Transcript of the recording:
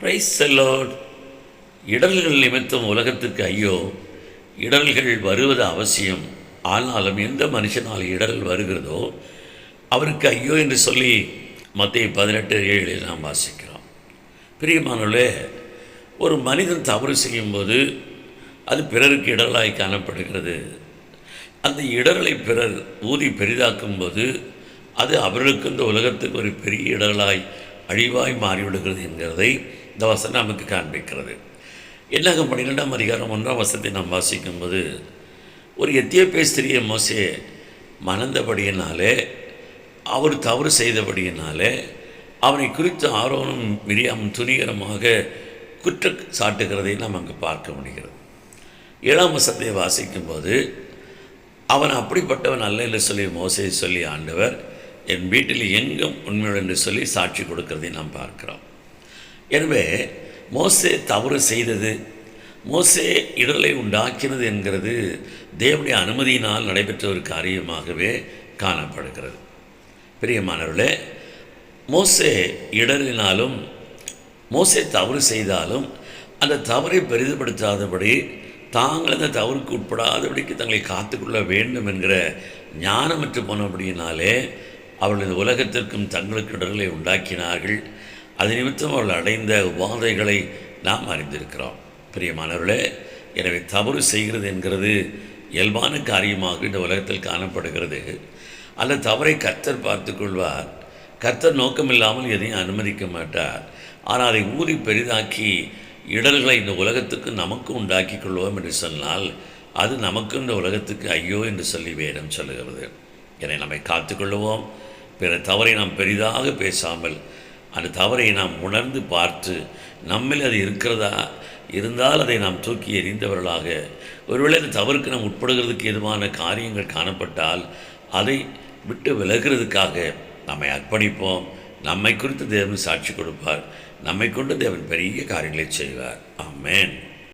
Price செல்லோட் இடர்கள் நிமித்தம் உலகத்துக்கு ஐயோ இடர்கள் வருவது அவசியம். ஆனாலும் எந்த மனுஷனால் இடர்கள் வருகிறதோ அவருக்கு ஐயோ என்று சொல்லி மத்திய பதினெட்டு ஏழில் நாம் வாசிக்கிறோம். பிரியமானவர்களே ஒரு மனிதன் தவறு செய்யும்போது அது பிறருக்கு இடர்களாய் காணப்படுகிறது. அந்த இடர்களை பிறர் ஊதி பெரிதாக்கும் போது அது அவர்களுக்கு இந்த உலகத்துக்கு ஒரு பெரிய இடர்களாய் அழிவாய் மாறிவிடுகிறது என்கிறதை இந்த வசனம் நமக்கு காண்பிக்கிறது. என்னாகும் பன்னிரெண்டாம் அதிகாரம் ஒன்றாம் வசத்தை நாம் வாசிக்கும்போது ஒரு எத்தியோப்பிய ஸ்திரிய மோசே மணந்தபடியினாலே அவர் தவறு செய்தபடியினாலே அவனை குறித்து ஆரோனும் மிரியாமும் துணிகரமாக குற்ற சாட்டுகிறதை நாம் அங்கு பார்க்க முடிகிறது. ஏழாம் வசத்தை வாசிக்கும்போது அவன் அப்படிப்பட்டவன் அல்ல என்று சொல்லி மோசையை சொல்லி ஆண்டவர் என் வீட்டில் எங்கும் உண்மையுடன் என்று சொல்லி சாட்சி கொடுக்கிறதை நாம் பார்க்கிறோம். எனவே மோசே தவறு செய்தது. மோசே இடலை உண்டாக்கினது என்கிறது தேவனுடைய அனுமதியினால் நடைபெற்ற ஒரு காரியமாகவே காணப்படுகிறது. பிரியமானவர்களே மோசே இடரினாலும் மோசே தவறு செய்தாலும் அந்த தவறை பெரிதுபடுத்தாதபடி தாங்கள் அந்த தவறுக்கு உட்படாதபடிக்கு தங்களை காத்துக்கொள்ள வேண்டும் என்கிற ஞானமற்று போனபடியினாலே அவர்கள் இந்த உலகத்திற்கும் தங்களுக்கு இடர்களை உண்டாக்கினார்கள். அது நிமித்தம் அவர்கள் அடைந்த உபாதைகளை நாம் அறிந்திருக்கிறோம். பிரியமானவர்களே எனவே தவறு செய்கிறது என்கிறது இயல்பான காரியமாக இந்த உலகத்தில் காணப்படுகிறது. அந்த தவறை கர்த்தர் பார்த்து கொள்வார். கர்த்தர் நோக்கமில்லாமல் எதையும் அனுமதிக்க மாட்டார். ஆனால் அதை ஊறி பெரிதாக்கி இடர்களை இந்த உலகத்துக்கு நமக்கு உண்டாக்கி கொள்வோம் என்று சொன்னால் அது நமக்கு இந்த உலகத்துக்கு ஐயோ என்று சொல்லி வேதம் சொல்லுகிறது. என நம்மை காத்துக்கொள்ளுவோம் பிற தவறை நாம் பெரிதாக பேசாமல் அந்த தவறை நாம் உணர்ந்து பார்த்து நம்மில் அது இருக்கிறதா? இருந்தால் அதை நாம் தூக்கி எறிந்தவர்களாக. ஒருவேளை அந்த தவறுக்கு நாம் உட்படுகிறதுக்கு எதுவான காரியங்கள் காணப்பட்டால் அதை விட்டு விலகிறதுக்காக நம்மை அர்ப்பணிப்போம். நம்மை குறித்து தேவன் சாட்சி கொடுப்பார். நம்மை கொண்டு தேவன் பெரிய காரியங்களை செய்வார். ஆமேன்.